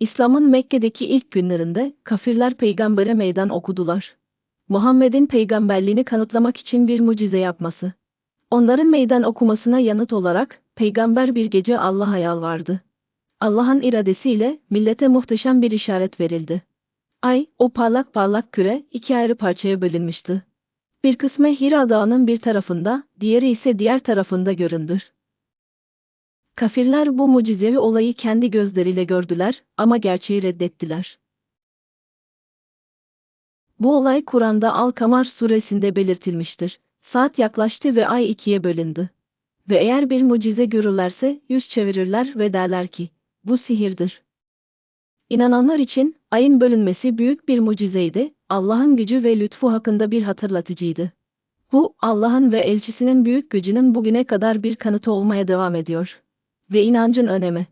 İslam'ın Mekke'deki ilk günlerinde kafirler peygambere meydan okudular. Muhammed'in peygamberliğini kanıtlamak için bir mucize yapması. Onların meydan okumasına yanıt olarak peygamber bir gece Allah'a yalvardı. Allah'ın iradesiyle millete muhteşem bir işaret verildi. Ay, o parlak parlak küre iki ayrı parçaya bölünmüştü. Bir kısmı Hira Dağı'nın bir tarafında, diğeri ise diğer tarafında göründür. Kafirler bu mucizevi olayı kendi gözleriyle gördüler ama gerçeği reddettiler. Bu olay Kur'an'da Al-Kamar suresinde belirtilmiştir. Saat yaklaştı ve ay ikiye bölündü. Ve eğer bir mucize görürlerse yüz çevirirler ve derler ki, bu sihirdir. İnananlar için ayın bölünmesi büyük bir mucizeydi, Allah'ın gücü ve lütfu hakkında bir hatırlatıcıydı. Bu, Allah'ın ve elçisinin büyük gücünün bugüne kadar bir kanıtı olmaya devam ediyor. Ve inancın önemi.